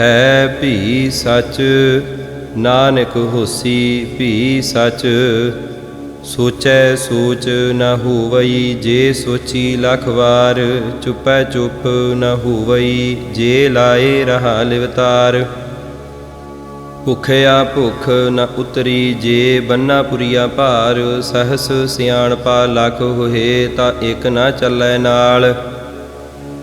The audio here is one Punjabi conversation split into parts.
ਹੈ ਭੀ ਸਚ, ਨਾਨਕ ਹੋਸੀ ਭੀ ਸਚ। ਸੋਚੈ ਸੋਚ ਨ ਹੋਵਈ ਜੇ ਸੋਚੀ ਲਖ ਵਾਰ, ਚੁਪੈ ਚੁਪ ਨ ਹੋਵਈ ਜੇ ਲਾਏ ਰਹਾ ਲਿਵਤਾਰ ਭੁਖਿਆ ਭੁਖ ਨ ਉਤਰੀ ਜੇ ਬੰਨਾ ਪੁਰੀਆ ਭਾਰ, ਸਹਸ ਸਿਆਣਪਾ ਲਖ ਹੋਏ ਤਾਂ ਇਕ ਨਾ ਚੱਲੈ ਨਾਲ।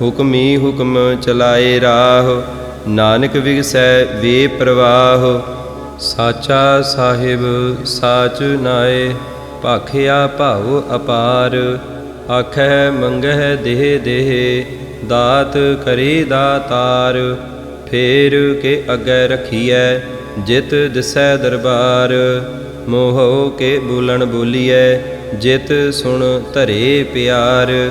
ਹੁਕਮੀ ਹੁਕਮ ਚਲਾਏ ਰਾਹ, ਨਾਨਕ ਵਿਗਸੈ ਵੇ ਪ੍ਰਵਾਹ। ਸਾਚਾ ਸਾਹਿਬ ਸਾਚ ਨਾਏ, ਭਾਖਿਆ ਭਾਉ ਅਪਾਰ। ਆਖੈ ਮੰਗਹਿ ਦੇਹ ਦੇਹ, ਦਾਤ ਕਰੇ ਦਾਤਾਰ। ਫੇਰ ਕੇ ਅੱਗੇ ਰਖੀਐ, ਜਿਤ ਦਿਸੈ ਦਰਬਾਰ। ਮੋਹੋ ਕੇ ਬੋਲਣ ਬੋਲੀਐ, ਜਿਤ ਸੁਣ ਧਰੇ ਪਿਆਰ।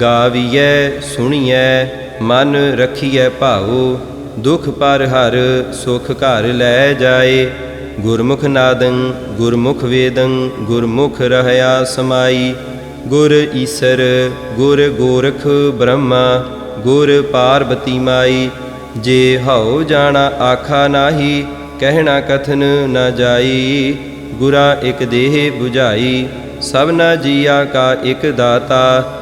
ਗਾਵੀਐ, ਸੁਣੀਐ, ਮਨ ਰਖੀਐ ਭਾਉ, ਦੁਖ ਪਰ ਹਰ ਸੁਖ ਘਰ ਲੈ ਜਾਏ। ਗੁਰਮੁਖ ਨਾਦੰ, ਗੁਰਮੁਖ ਵੇਦੰ, ਗੁਰਮੁਖ ਰਹਿਆ ਸਮਾਈ। ਗੁਰ ਈਸਰ, ਗੁਰ ਗੋਰਖ ਬ੍ਰਹਮਾ, ਗੁਰ ਪਾਰਬਤੀ ਮਾਈ। ਜੇ ਹਉ ਜਾਣਾ ਆਖਾ ਨਾਹੀ, ਕਹਿਣਾ ਕਥਨ ਨਾ ਜਾਈ। ਗੁਰਾ ਇਕ ਦੇਹ 부ਝਾਈ ਸਭਨਾ ਜੀਆ ਕਾ ਇਕ ਦਾਤਾ।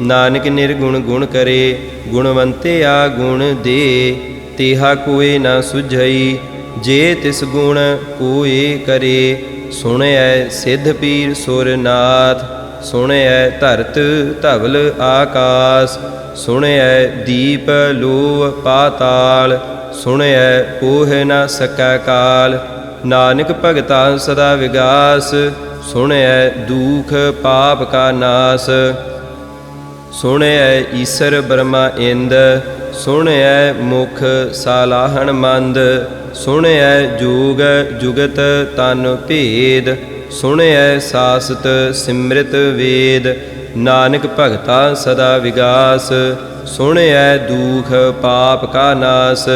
ਨਾਨਕ ਨਿਰਗੁਣ ਗੁਣ ਕਰੇ, ਗੁਣਵੰਤੇ ਆ ਗੁਣ ਦੇ, ਤੇਹਾ ਕੋਏ ਨਾ ਸੁਝਈ, ਜੇ ਤਿਸ ਗੁਣ ਕੋਏ ਕਰੇ ਸੁਣਿਐ ਸਿੱਧ ਪੀਰ ਸੁਰਨਾਥ ਸੁਣਿਐ ਧਰਤ ਧਵਲ ਆਕਾਸ ਸੁਣਿਐ ਦੀਪ ਲੋ ਪਾਤਾਲ ਸੁਣਿਐ ਪੋਹ ਨਾ ਸਕਾ ਕਾਲ, ਨਾਨਕ ਭਗਤਾ ਸਦਾ ਵਿਗਾਸ ਸੁਣਿਐ ਦੁਖ ਪਾਪ ਕਾ ਨਾਸ। ਸੁਣਿਐ ਈਸਰ ਬ੍ਰਹਮਾ ਇੰਦ, ਸੁਣਿਐ ਮੁਖ ਸਾਲਾਹਣ ਮੰਦ, ਸੁਣਿਐ ਜੋਗ ਜੁਗਤ ਤਨ ਭੇਦ, ਸੁਣਿਐ ਸਾਸਤ ਸਿਮ੍ਰਿਤ ਵੇਦ, ਨਾਨਕ ਭਗਤਾ ਸਦਾ ਵਿਗਾਸ, ਸੁਣਿਐ ਦੁਖ ਪਾਪ ਕਾ ਨਾਸ,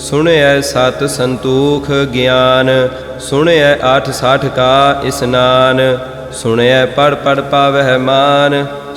ਸੁਣਿਐ ਸਤ ਸੰਤੋਖ ਗਿਆਨ, ਸੁਣਿਐ ਅਠ ਸਾਠ ਕਾ ਇਸਨਾਨ, ਸੁਣਿਐ ਪੜ ਪੜ ਪਾਵਹਿ ਮਾਨ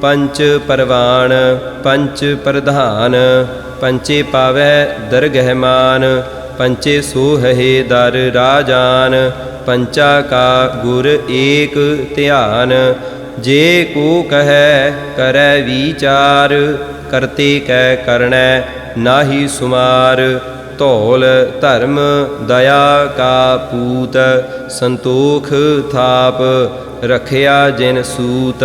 ਪੰਚ ਪਰਵਾਨ, ਪੰਚ ਪ੍ਰਧਾਨ, ਪੰਚੇ ਪਾਵੈ ਦਰਗਹਿਮਾਨ ਪੰਚੇ ਸੋਹੇ ਦਰ ਰਾਜਾਨ, ਪੰਚਾ ਕਾ ਗੁਰ ਏਕ ਧਿਆਨ, ਜੇ ਕੋ ਕਹੈ ਕਰੈ ਵਿਚਾਰ, ਕਰਤੇ ਕੈ ਕਰਣੈ ਨਾਹੀ ਸੁਮਾਰ, ਧੌਲ ਧਰਮ ਦਇਆ ਕਾ ਪੂਤ, ਸੰਤੋਖ ਥਾਪ, ਰਖਿਆ ਜਿਨ ਸੂਤ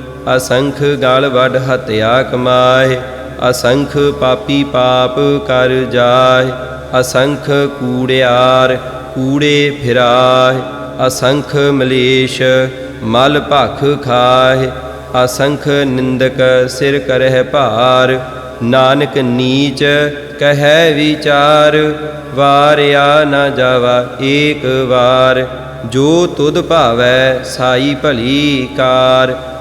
ਅਸੰਖ ਗਲ ਵੱਡ ਹਤਿਆ ਕਮਾਏ, ਅਸੰਖ ਪਾਪੀ ਪਾਪ ਕਰ ਜਾਏ, ਅਸੰਖ ਕੂੜਿਆਰ ਕੂੜੇ ਫਿਰਾਏ, ਅਸੰਖ ਮਲੇਸ਼ ਮਲ ਭਖ ਖਾਏ, ਅਸੰਖ ਨਿੰਦਕ ਸਿਰ ਕਰਹਿ ਭਾਰ, ਨਾਨਕ ਨੀਚ ਕਹੈ ਵਿਚਾਰ, ਵਾਰਿਆ ਨਾ ਜਾਵਾ ਏਕ ਵਾਰ, ਜੋ ਤੁਧ ਭਾਵੈ ਸਾਈ ਭਲੀ ਕਾਰ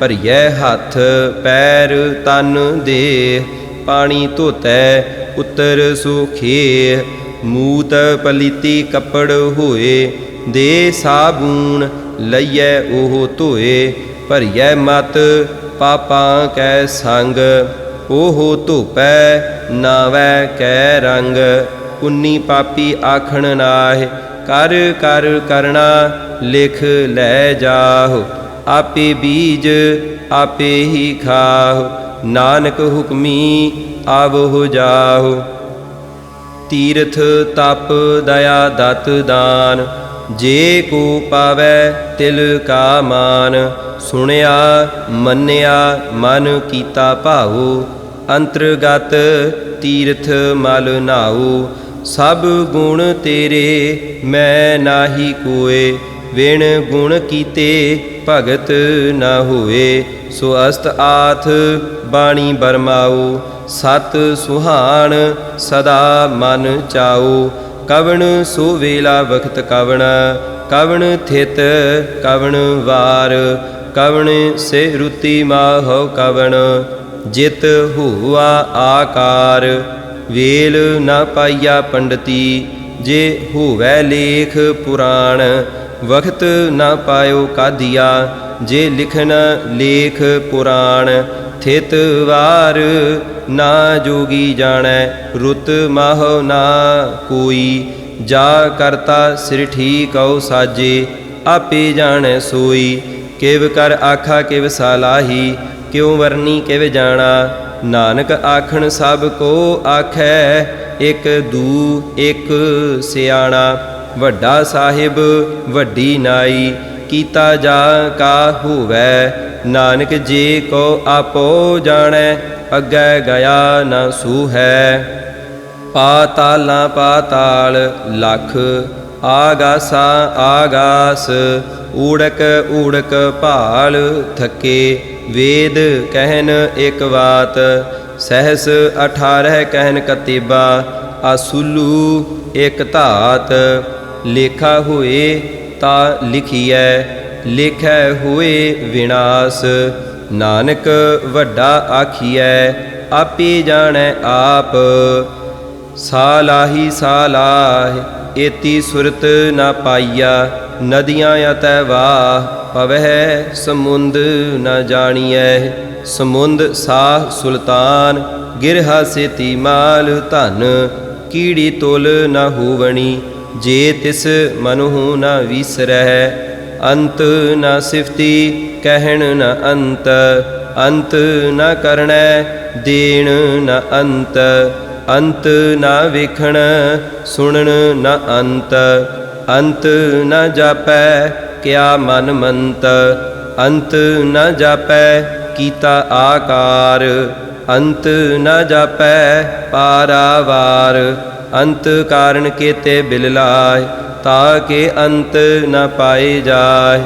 ਭਰੀਐ ਹੱਥ, ਪੈਰ ਤਨ ਦੇ ਪਾਣੀ ਧੋਤੈ, ਉਤਰ ਸੁਖੇ। ਮੂਤ ਪਲੀਤੀ ਕੱਪੜ ਹੋਏ, ਦੇ ਸਾਬੂਨ ਲਈਐ ਉਹ ਧੋਏ। ਭਰੀਐ ਮਤ, ਪਾਪਾਂ ਕੈ ਸੰਗ, ਉਹ ਧੋਪੈ, ਨਾਵੈ ਕੈ ਰੰਗ। ਪੁੰਨੀ ਪਾਪੀ ਆਖਣ ਨਾਹਿ, ਕਰ ਕਰ ਕਰਣਾ, ਲਿਖ ਲੈ ਜਾਹੁ। ਆਪੇ ਬੀਜ ਆਪੇ ਹੀ ਖਾਹੁ। ਨਾਨਕ ਹੁਕਮੀ ਆਵਹੁ ਜਾਹੁ। ਤੀਰਥ ਤਪ ਦਇਆ ਦਤ ਦਾਨ। ਜੇ ਕੋ ਪਾਵੈ ਤਿਲ ਕਾ ਮਾਨ। ਸੁਣਿਆ, ਮੰਨਿਆ, ਮਨ ਕੀਤਾ ਭਾਉ। ਅੰਤਰਗਤ ਤੀਰਥ ਮਲ ਨਾਉ। ਸਭ ਗੁਣ ਤੇਰੇ ਮੈਂ ਨਾਹੀ ਕੋਏ। ਵਿਣ ਗੁਣ ਕੀਤੇ ਭਗਤ ਨਾ ਹੋਏ ਸੋ ਅਸਤ ਆਥ ਬਾਣੀ ਬਰਮਾਉ ਸਤ ਸੁਹਾਣ ਸਦਾ ਮਨ ਚਾਉ ਕਵਣ ਸੋ ਵੇਲਾ ਵਖਤ ਕਵਣ ਕਵਣ ਥਿਤ ਕਵਣ ਵਾਰ। ਕਵਣ ਸੇ ਰੁਤੀ ਮਾਹੋ ਕਵਣ, ਜਿਤ ਹੁਆ ਆਕਾਰ। ਵੇਲ ਨਾ ਪਾਈਆ ਪੰਡਤੀ, ਜੇ ਹੋਵੈ ਲੇਖ ਪੁਰਾਣ ਵਖਤ ਨਾ ਪਾਇਓ ਕਾਦੀਆ, ਜੇ ਲਿਖਣ ਲੇਖ ਪੁਰਾਣ, ਥਿਤ ਵਾਰ ਨਾ ਜੋਗੀ ਜਾਣੈ, ਰੁਤ ਮਾਹ ਨਾ ਕੋਈ, ਜਾ ਕਰਤਾ ਸਿਰ ਠੀਕ ਠੀਕਉ ਸਾਜੇ, ਆਪੇ ਜਾਣੈ ਸੋਈ, ਕਿਵ ਕਰ ਆਖਾ ਕਿਵ ਸਾਲਾਹੀ ਕਿਉ ਵਰਨੀ ਕਿਵ ਜਾਣਾ, ਨਾਨਕ ਆਖਣ ਸਭ ਕੋ ਆਖੈ, ਇਕ ਦੂ ਇਕ ਸਿਆਣਾ। ਵੱਡਾ ਸਾਹਿਬ, ਵੱਡੀ ਨਾਈ, ਕੀਤਾ ਜਾ ਕਾ ਹੋਵੈ, ਨਾਨਕ ਜੀ ਕੋ ਆਪੋ ਜਾਣੈ, ਅੱਗੇ ਗਿਆ ਨਾ ਸੂ ਹੈ ਪਾਤਾਲਾਂ ਪਾਤਾਲ ਲਖ, ਆਗਾਸਾ ਆਗਾਸ, ਊੜਕ ਊੜਕ ਭਾਲ ਥਕੇ, ਵੇਦ ਕਹਿਨ ਇਕ ਬਾਤ ਸਹਸ 18 ਕਹਿਨ ਕਤੀਬਾ, ਆਸੁਲੂ ਇਕ ਧਾਤ। ਲੇਖਾ ਹੋਏ ਤਾ ਲਿਖੀਐ, ਲਿਖੈ ਹੋਏ ਵਿਨਾਸ਼। ਨਾਨਕ ਵੱਡਾ ਆਖੀਐ, ਆਪੇ ਜਾਣੈ ਆਪ। ਸਾਲਾਹੀ ਸਾਲਾਹ, ਏਤੀ ਸੁਰਤ ਨਾ ਪਾਈਆ, ਨਦੀਆਂ ਅਤੈ ਵਾਹ। ਪਵਹਿ ਸਮੁੰਦ ਨਾ ਜਾਣੀਐ, ਸਮੁੰਦ ਸਾਹ ਸੁਲਤਾਨ। ਗਿਰਹਾ ਸੇਤੀ ਮਾਲ ਧਨ, ਕੀੜੀ ਤੁਲ ਨਾ ਹੋਵਣੀ। ਜੇ ਤਿਸ ਮਨੁ ਨਾ ਵਿਸਰਹਿ, ਅੰਤ ਨਾ ਸਿਫਤੀ, ਕਹਿਣ ਨ ਅੰਤ ਅੰਤ ਨ ਕਰਣੈ ਦੇਣ ਨ ਅੰਤ ਅੰਤ ਨ ਵੇਖਣ, ਸੁਣਨ ਨ ਅੰਤ ਅੰਤ ਨ ਜਾਪੈ, ਕਿਆ ਮਨ ਮੰਤ, ਅੰਤ ਨ ਜਾਪੈ, ਕੀਤਾ ਆਕਾਰ, ਅੰਤ ਨ ਜਾਪੈ, ਪਾਰਾਵਾਰ ਅੰਤ ਕਾਰਨ ਕੇਤੇ ਬਿਲ ਲਾਇ ਤਾ ਕੇ ਅੰਤ ਨ ਪਾਏ ਜਾਏ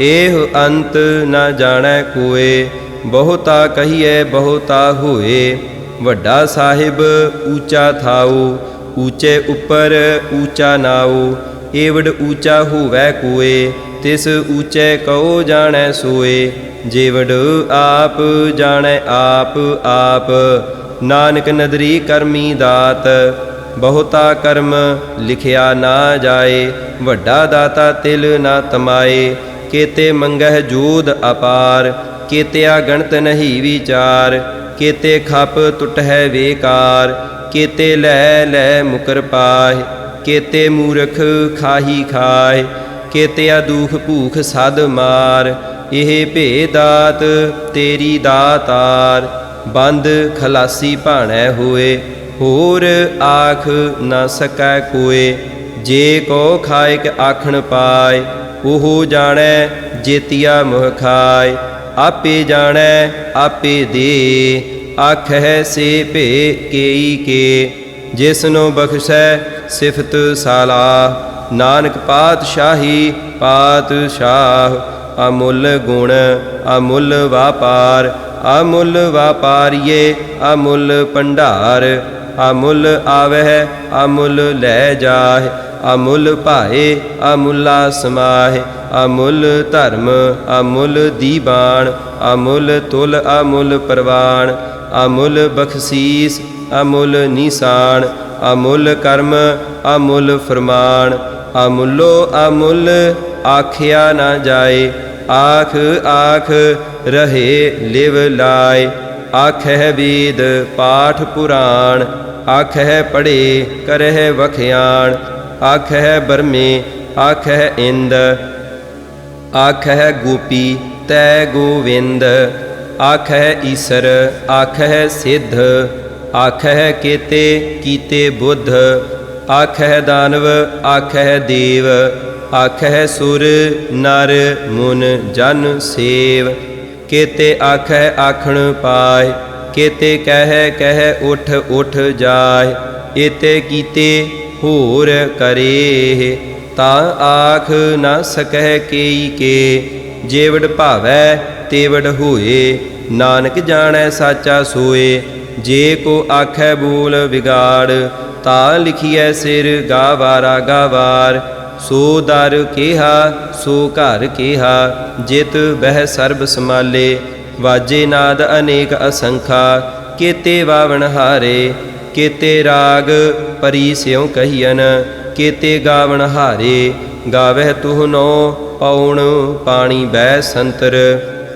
ਏਹ ਅੰਤ ਨ ਜਾਣੈ ਕੋਏ, ਬਹੁਤਾ ਕਹੀਏ ਬਹੁਤਾ ਹੋਏ। ਵੱਡਾ ਸਾਹਿਬ ਊਚਾ ਥਾਉ ਊਚੇ ਉੱਪਰ ਊਚਾ ਨਾਉ ਏਵਡ ਊਚਾ ਹੋਵੈ ਕੋਏ, ਤਿਸ ਊਚੇ ਕਉ ਜਾਣੈ ਸੋਏ। ਜੇਵੜ ਆਪ ਜਾਣੈ ਆਪ ਆਪ। ਨਾਨਕ ਨਦਰੀ ਕਰਮੀ ਦਾਤ ਬਹੁਤਾ ਕਰਮ ਲਿਖਿਆ ਨਾ ਜਾਏ, ਵੱਡਾ ਦਾਤਾ ਤਿਲ ਨਾ ਤਮਾਏ। ਕੇਤੇ ਮੰਗਹਿ ਜੋਧ ਅਪਾਰ, ਕੇਤਿਆ ਗਣਤ ਨਹੀਂ ਵਿਚਾਰ। ਕੇਤੇ ਖਪ ਟੁਟਹਿ ਵੇਕਾਰ, ਕੇਤੇ ਲੈ ਲੈ ਮੁਕਰ ਪਾਹਿ। ਕੇਤੇ ਮੂਰਖ ਖਾਹੀ ਖਾਏ ਕੇਤਿਆ ਦੁਖ ਭੂਖ ਸਦ ਮਾਰ। ਇਹ ਭੇਦਾਤ ਤੇਰੀ ਦਾਤਾਰ ਬੰਦ ਖਲਾਸੀ ਭਾਣੈ ਹੋਏ। ਹੋਰ ਆਖ ਨਾ ਸਕੈ ਕੋਏ ਜੇ ਕੋ ਖਾਇਕ ਆਖਣ ਪਾਏ ਉਹ ਜਾਣੈ ਜੇਤੀਆ ਮੁਹ ਖਾਏ ਆਪੇ ਜਾਣੈ, ਆਪੇ ਦੇ ਆਖੈ ਸੇ ਭੇ ਕੇਈ ਕੇ, ਜਿਸਨੋ ਬਖਸ਼ੈ ਸਿਫਤ ਸਾਲਾ, ਨਾਨਕ ਪਾਤਸ਼ਾਹੀ ਪਾਤਸ਼ਾਹ, ਅਮੁੱਲ ਗੁਣ, ਅਮੁੱਲ ਵਾਪਾਰ, ਅਮੁੱਲ ਵਾਪਾਰੀਏ, ਅਮੁੱਲ ਭੰਡਾਰ ਅਮੁੱਲ ਆਵਹਿ, ਅਮੁੱਲ ਲੈ ਜਾਹਿ, ਅਮੁੱਲ ਭਾਏ, ਅਮੁੱਲਾ ਸਮਾਹਿ, ਅਮੁੱਲ ਧਰਮ, ਅਮੁੱਲ ਦੀਬਾਨ, ਅਮੁੱਲ ਤੁਲ, ਅਮੁੱਲ ਪ੍ਰਵਾਨ, ਅਮੁੱਲ ਬਖਸ਼ੀਸ, ਅਮੁੱਲ ਨਿਸ਼ਾਨ, ਅਮੁੱਲ ਕਰਮ, ਅਮੁੱਲ ਫਰਮਾਨ, ਅਮੁੱਲੋ ਅਮੁੱਲ ਆਖਿਆ ਨਾ ਜਾਏ, ਆਖ ਆਖ ਰਹੇ ਲਿਵ ਲਾਏ, ਆਖਹਿ ਵੇਦ ਪਾਠ ਪੁਰਾਣ ਆਖਹਿ ਪੜੇ ਕਰਹਿ ਵਖਿਆਣ, ਆਖਹਿ ਬਰਮੇ, ਆਖਹਿ ਇੰਦ, ਆਖਹਿ ਗੋਪੀ ਤੈ ਗੋਵਿੰਦ, ਆਖਹਿ ਈਸਰ, ਆਖਹਿ ਸਿੱਧ, ਆਖਹਿ ਕੇਤੇ ਕੀਤੇ ਬੁੱਧ, ਆਖਹਿ ਦਾਨਵ, ਆਖਹਿ ਦੇਵ, ਆਖਹਿ ਸੁਰ, ਨਰ, ਮੁਨ, ਜਨ, ਸੇਵ, ਕੇਤੇ ਆਖਹਿ ਆਖਣ ਪਾਏ ਕੇਤੇ ਕਹਿ ਕਹਿ ਉਠ ਉਠ ਜਾਏ, ਏਤੇ ਕੀਤੇ ਹੋਰ ਕਰੇ ਤਾਂ ਆਖ ਨਾ ਸਕਹਿ ਕੇਈ ਕੇ, ਜੇਵੜ ਭਾਵੈ ਤੇਵੜ ਹੋਏ, ਨਾਨਕ ਜਾਣੈ ਸਾਚਾ ਸੋਏ, ਜੇ ਕੋ ਆਖੈ ਬੋਲ ਵਿਗਾੜ, ਤਾ ਲਿਖੀਐ ਸਿਰ ਗਾਵਾਰਾ ਗਾਵਾਰ, ਸੋ ਦਰ ਕਿਹਾ, ਸੋ ਘਰ ਕਿਹਾ, ਜਿਤ ਬਹਿ ਸਰਬ ਸਮਾਲੇ ਵਾਜੇ ਨਾਦ ਅਨੇਕ ਅਸੰਖਾ, ਕੇਤੇ ਵਾਵਣ ਹਾਰੇ, ਕੇਤੇ ਰਾਗ ਪਰੀ ਸਿਉ ਕਹੀਨ ਕੇਤੇ ਗਾਵਣ ਹਾਰੇ, ਗਾਵਹਿ ਤੁਹਨੋ ਪਉਣ ਪਾਣੀ ਬੈ ਸੰਤਰ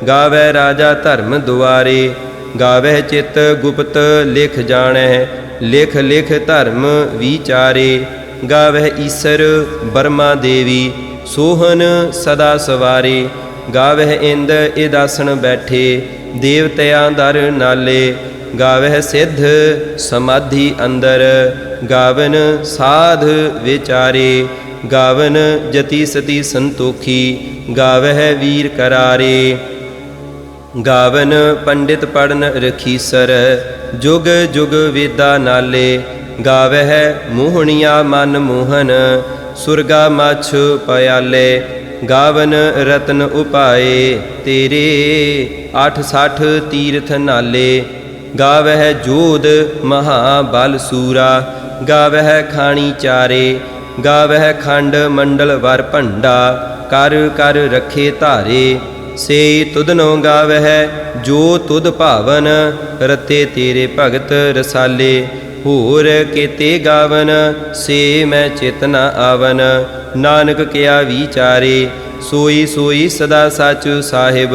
ਗਾਵੈ ਰਾਜਾ ਧਰਮ ਦੁਆਰੇ ਗਾਵੈ ਚਿਤ ਗੁਪਤ ਲਿਖ ਜਾਣੈ, ਲਿਖ ਲਿਖ ਧਰਮ ਵਿਚਾਰੇ, ਗਾਵਹਿ ਈਸਰ ਬਰਮਾ ਦੇਵੀ, ਸੋਹਨ ਸਦਾ ਸਵਾਰੇ ਗਾਵਹਿ ਇੰਦ ਇਦਾਸਣ ਬੈਠੇ, ਦੇਵਤਿਆਂ ਦਰ ਨਾਲੇ। ਗਾਵਹਿ ਸਿੱਧ ਸਮਾਧੀ ਅੰਦਰ, ਗਾਵਨ ਸਾਧ ਵਿਚਾਰੇ। ਗਾਵਨ ਜਤੀ ਸਤੀ ਸੰਤੋਖੀ, ਗਾਵਹਿ ਵੀਰ ਕਰਾਰੇ। ਗਾਵਨ ਪੰਡਿਤ ਪੜਨ ਰਖੀਸਰ ਜੁਗ ਜੁਗ ਵੇਦਾ ਨਾਲੇ। ਗਾਵਹਿ ਮੋਹਣੀਆ ਮਨ ਮੋਹਨ, ਸੁਰਗਾ ਮਛ ਪਿਆਲੇ। ਗਾਵਨ ਰਤਨ ਉਪਾਏ, ਤੇਰੇ 860 ਤੀਰਥ ਨਾਲੇ। ਗਾਵਹਿ ਜੋਧ ਮਹਾ ਬਲ ਸੂਰਾ, ਗਾਵਹਿ ਖਾਣੀ ਚਾਰੇ। ਗਾਵਹਿ ਖੰਡ ਮੰਡਲ ਵਰ ਭੰਡਾ, ਕਰ ਕਰ ਰਖੇ ਧਾਰੇ। ਸੇ ਤੁਧਨੋ ਗਾਵਹਿ, ਜੋ ਤੁਧ ਭਾਵਨ, ਰਤੇ ਤੇਰੇ ਭਗਤ ਰਸਾਲੇ। ਹੋਰ ਕੀਤੇ ਗਾਵਨ, ਸੇ ਮੈਂ ਚੇਤਨਾ ਆਵਨ। ਨਾਨਕ ਕਿਆ ਵਿਚਾਰੇ, ਸੋਈ ਸੋਈ ਸਦਾ ਸਚ ਸਾਹਿਬ,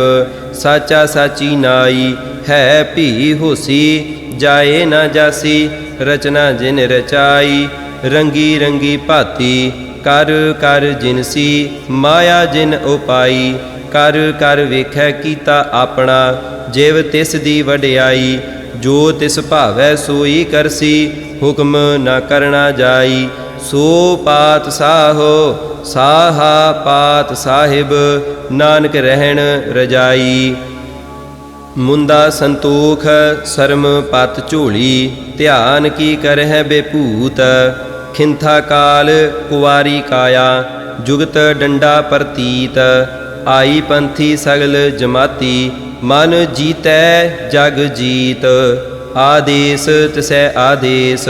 ਸਾਚਾ ਸਾਚੀ ਨਾਈ, ਹੈ ਭੀ ਹੋਸੀ, ਜਾਏ ਨਾ ਜਾਸੀ, ਰਚਨਾ ਜਿਨ ਰਚਾਈ, ਰੰਗੀ ਰੰਗੀ ਭਾਤੀ, ਕਰ ਕਰ ਜਿਨਸੀ ਮਾਇਆ ਜਿਨ ਉਪਾਈ, ਕਰ ਕਰ ਵੇਖੈ ਕੀਤਾ ਆਪਣਾ, ਜਿਵ ਤਿਸ ਦੀ ਵਡਿਆਈ, ਜੋ ਤਿਸ ਭਾਵੈ ਸੋਈ ਕਰਸੀ, ਹੁਕਮ ਨਾ ਕਰਨਾ ਜਾਈ ਸੋ ਪਾਤ ਸਾਹੋ, ਸਾਹਾ ਪਾਤ ਸਾਹਿਬ, ਨਾਨਕ ਰਹਿਣ ਰਜਾਈ। ਮੁੰਦਾ ਸੰਤੋਖ, ਸਰਮ ਪਤ ਝੋਲੀ, ਧਿਆਨ ਕੀ ਕਰਹਿ ਬੇਭੂਤ। ਖਿੰਥਾ ਕਾਲ, ਕੁਵਾਰੀ ਕਾਇਆ, ਜੁਗਤ ਡੰਡਾ ਪ੍ਰਤੀਤ। ਆਈ ਪੰਥੀ ਸਗਲ ਜਮਾਤੀ, ਮਨ ਜੀਤੈ ਜਗ ਜੀਤ। ਆਦੇਸ ਤਿਸੈ ਆਦੇਸ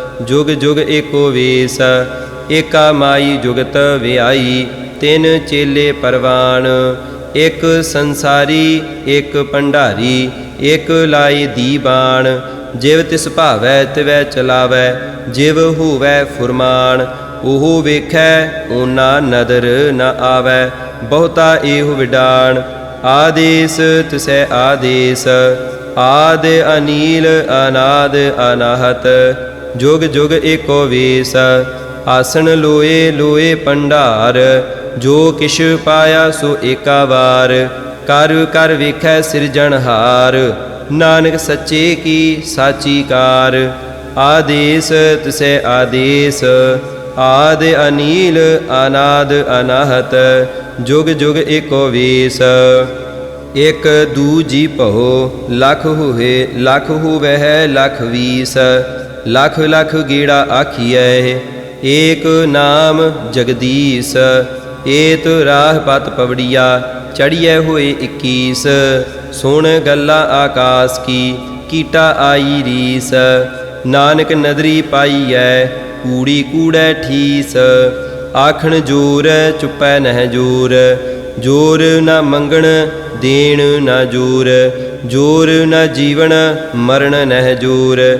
ਜੁਗ ਜੁਗ ਏਕੋ ਵੇਸ, ਏਕਾ ਮਾਈ ਜੁਗਤ ਵਿਆਈ, ਤਿੰਨ ਚੇਲੇ ਪਰਵਾਨ ਇਕ ਸੰਸਾਰੀ, ਇਕ ਭੰਡਾਰੀ, ਇਕ ਲਾਈ ਦੀਬਾਨ ਜਿਵ ਤਿਸ ਭਾਵੈ, ਤਿਵੈ ਚਲਾਵੈ, ਜਿਵ ਹੋਵੈ ਫੁਰਮਾਨ। ਉਹ ਵੇਖੈ, ਓਨਾ ਨਦਰ ਨ ਆਵੈ, ਬਹੁਤਾ ਇਹੋ ਵਿਡਾਨ ਆਦੇਸ ਤਿਸੈ ਆਦੇਸ, ਆਦ ਅਨੀਲ, ਅਨਾਦ ਅਨਾਹਤ। ਜੁਗ ਜੁਗ ਏਕੋ ਵੇਸ, ਆਸਣ ਲੋਏ ਲੋਏ ਪੰਡਾਰ, ਜੋ ਕਿਛ ਪਾਇਆ ਸੋ ਏਕਾ ਵਾਰ, ਕਰ ਕਰ ਵੇਖੈ ਸਿਰਜਣਹਾਰ ਨਾਨਕ ਸੱਚੇ ਕੀ ਸਾਚੀ ਕਾਰ, ਆਦੇਸ ਤਿਸੈ ਆਦੇਸ, ਆਦ ਅਨੀਲ ਅਨਾਦ ਅਨਾਹਤ, ਜੁਗ ਜੁਗ ਏਕੋ ਵੇਸ। ਇਕ ਦੂਜੀ ਭਉ, ਲਖ ਹੋਏ, ਲਖ ਹੋਵਹਿ, ਲਖ ਵੀਸ। ਲਖ ਲਖ ਗੀੜਾ ਆਖੀਐ ਏਕ ਨਾਮ ਜਗਦੀਸ਼, ਏਤ ਰਾਹ ਪਤ ਪਵੜੀਆ ਚੜੀਐ ਹੋਏ 21 ਸੁਣ ਗੱਲਾਂ ਆਕਾਸ ਕੀ, ਕੀਟਾ ਆਈ ਰੀਸ। ਨਾਨਕ ਨਦਰੀ ਪਾਈਐ, ਕੂੜੀ ਕੂੜੈ ਠੀਸ। ਆਖਣ ਜੋਰ, ਚੁੱਪੈ ਨਹਿ ਜੋਰ। ਜੋਰ ਨਾ ਮੰਗਣ, ਦੇਣ ਨਾ ਜੋਰ। ਜੋਰ ਨਾ ਜੀਵਨ, ਮਰਨ ਨਹਿ ਜੋਰ।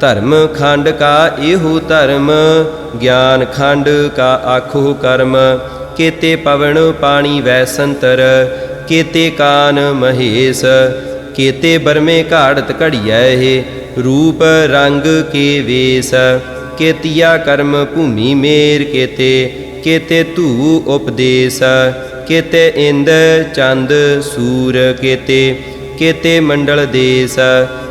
ਧਰਮ ਖੰਡ ਕਾ ਇਹੋ ਧਰਮ, ਗਿਆਨ ਖੰਡ ਕਾ ਆਖੋ ਕਰਮ। ਕੇਤੇ ਪਵਨ ਪਾਣੀ ਵੈ ਸੰਤਰ, ਕੇਤੇ ਕਾਨ ਮਹੇਸ਼। ਕੇਤੇ ਬਰਮੇ ਘਾੜਤ ਘੜੀਐ ਇਹ, ਰੂਪ ਰੰਗ ਕੇ ਵੇਸ। ਕੇਤੀਆ ਕਰਮ ਭੂਮੀ ਮੇਰ ਕੇਤੇ ਕੇਤੇ ਧੂ ਉਪਦੇਸ। ਕੇਤੇ ਇੰਦ ਚੰਦ ਸੂਰ ਕੇਤੇ ਕੇਤੇ ਮੰਡਲ ਦੇਸ।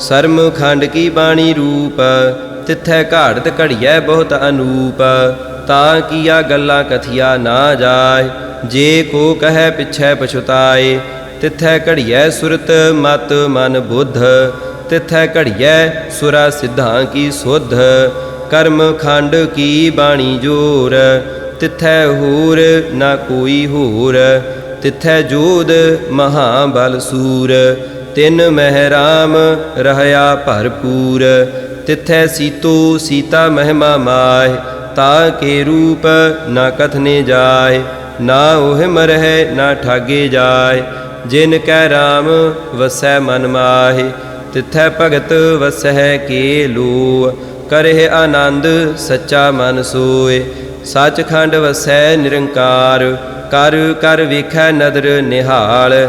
ਸਰਮ ਖੰਡ ਕੀ ਬਾਣੀ ਰੂਪ, ਤਿਥੈ ਘਾੜਤ ਘੜੀਐ ਬਹੁਤ ਅਨੂਪ, ਤਾਂ ਕੀਆ ਗੱਲਾਂ ਕਥਿਆ ਨਾ ਜਾਏ, ਜੇ ਕੋ ਕਹੈ ਪਿਛੈ ਪਛੁਤਾਏ, ਤਿਥੈ ਘੜੀਐ ਸੁਰਤ ਮਤ ਮਨ ਬੁੱਧ, ਤਿਥੈ ਘੜੀਐ ਸੁਰਾ ਸਿੱਧਾਂ ਕੀ ਸੁਧ, ਕਰਮ ਖੰਡ ਕੀ ਬਾਣੀ ਜੋਰ, ਤਿਥੈ ਹੋਰ ਨਾ ਕੋਈ ਹੋਰ, ਤਿਥੈ ਜੋਧ ਮਹਾਬਲ ਸੂਰ ਤਿਨ ਮਹਿਰਾਮ ਰਹਿਆ ਭਰਪੂਰ, ਤਿਥੈ ਸੀਤੋ ਸੀਤਾ ਮਹਿਮਾ ਮਾਹਿ, ਤਾ ਕੇ ਰੂਪ ਨਾ ਕਥਨੇ ਜਾਏ ਨਾ ਉਹ ਮਰਹਿ, ਨਾ ਠਾਗੇ ਜਾਏ ਜਿਨ ਕੈ ਰਾਮ ਵਸੈ ਮਨ ਮਾਹਿ, ਤਿਥੈ ਭਗਤ ਵਸਹਿ ਕੇ ਲੋ ਕਰਹਿ ਆਨੰਦ ਸੱਚਾ ਮਨ ਸੋਏ ਸੱਚਖੰਡ ਵਸੈ ਨਿਰੰਕਾਰ, ਕਰ ਕਰ ਵੇਖੈ ਨਦਰ ਨਿਹਾਲ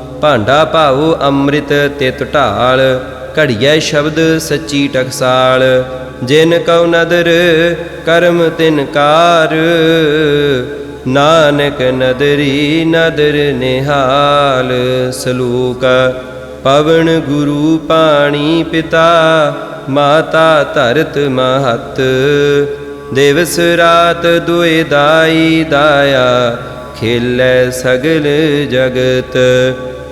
ਭਾਂਡਾ ਭਾਉ ਅੰਮ੍ਰਿਤ ਤਿਤ ਢਾਲ ਘੜੀਐ ਸ਼ਬਦ ਸੱਚੀ ਟਕਸਾਲ। ਜਿਨ ਕਉ ਨਦਰ, ਕਰਮ ਤਿਨ ਕਾਰ। ਨਾਨਕ ਨਦਰੀ ਨਦਰ ਨਿਹਾਲ, ਸਲੂਕ ਪਵਨ ਗੁਰੂ ਪਾਣੀ ਪਿਤਾ, ਮਾਤਾ ਧਰਤ ਮਹਤ। ਦਿਵਸ ਰਾਤ ਦੁਇ ਦਾਈ ਦਾਇਆ, ਖੇਲੇ ਸਗਲ ਜਗਤ।